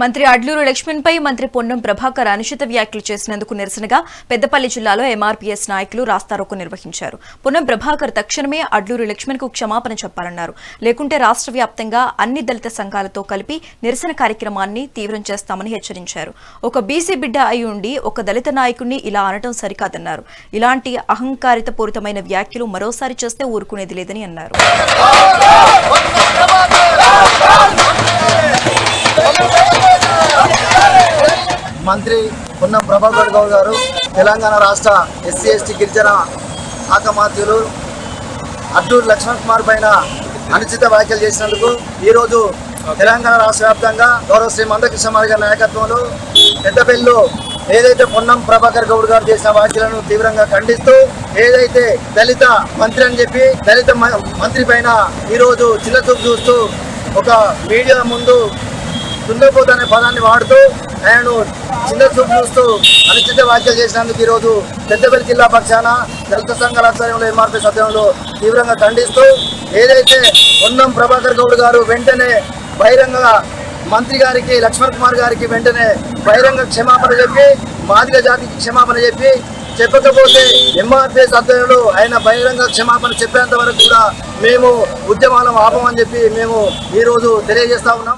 మంత్రి అడ్లూరు లక్ష్మణ్పై మంత్రి పొన్నం ప్రభాకర్ అనుచిత వ్యాఖ్యలు చేసినందుకు నిరసనగా పెద్దపల్లి జిల్లాలో ఎంఆర్పీఎస్ నాయకులు రాస్తారోకో నిర్వహించారు. పొన్నం ప్రభాకర్ తక్షణమే అడ్లూరు లక్ష్మణ్కు క్షమాపణ చెప్పాలన్నారు. లేకుంటే రాష్ట్ర వ్యాప్తంగా అన్ని దళిత సంఘాలతో కలిపి నిరసన కార్యక్రమాన్ని తీవ్రం చేస్తామని హెచ్చరించారు. ఒక బీసీ బిడ్డ అయి ఉండి ఒక దళిత నాయకుడిని ఇలా అనటం సరికాదన్నారు. ఇలాంటి అహంకారిత పూరితమైన వ్యాఖ్యలు మరోసారి చేస్తే ఊరుకునేది లేదని అన్నారు. మంత్రి పొన్నం ప్రభాకర్ గౌడ్ గారు తెలంగాణ రాష్ట్ర ఎస్సీ ఎస్టీ గిరిజన ఆకమాత్యులు అడ్డూరు లక్ష్మణ్ కుమార్ పైన అనుచిత వ్యాఖ్యలు చేసినందుకు ఈరోజు తెలంగాణ రాష్ట్ర వ్యాప్తంగా గౌరవ శ్రీ మందకృష్ణ గారి నాయకత్వంలో పెద్దపల్లిలో ఏదైతే పొన్నం ప్రభాకర్ గౌడ్ గారు చేసిన వ్యాఖ్యలను తీవ్రంగా ఖండిస్తూ ఏదైతే దళిత మంత్రి అని చెప్పి దళిత మ- మంత్రి పైన ఈరోజు చిన్నచూపు చూస్తూ ఒక మీడియా ముందు దున్నపోతు అనే పదాన్ని వాడుతూ ఆయనను చిన్న చూపు చూస్తూ అనుచిత వ్యాఖ్యలు చేసినందుకు ఈరోజు పెద్దపల్లి జిల్లా పక్షాన దళిత సంఘాల ఆధ్వర్యంలో ఎంఆర్పీ సభ్యంలో తీవ్రంగా ఖండిస్తూ ఏదైతే పొన్నం ప్రభాకర్ గౌడ్ గారు వెంటనే బహిరంగ మంత్రి గారికి లక్ష్మణ్ కుమార్ గారికి వెంటనే బహిరంగ క్షమాపణ చెప్పి మాదిగ జాతికి క్షమాపణ చెప్పి చెప్పకపోతే ఎంఆర్పిఎస్ ఆధ్వర్యంలో ఆయన బహిరంగ క్షమాపణ చెప్పేంత వరకు కూడా మేము ఉద్యమాలను ఆపమని చెప్పి మేము ఈరోజు తెలియజేస్తా ఉన్నాం.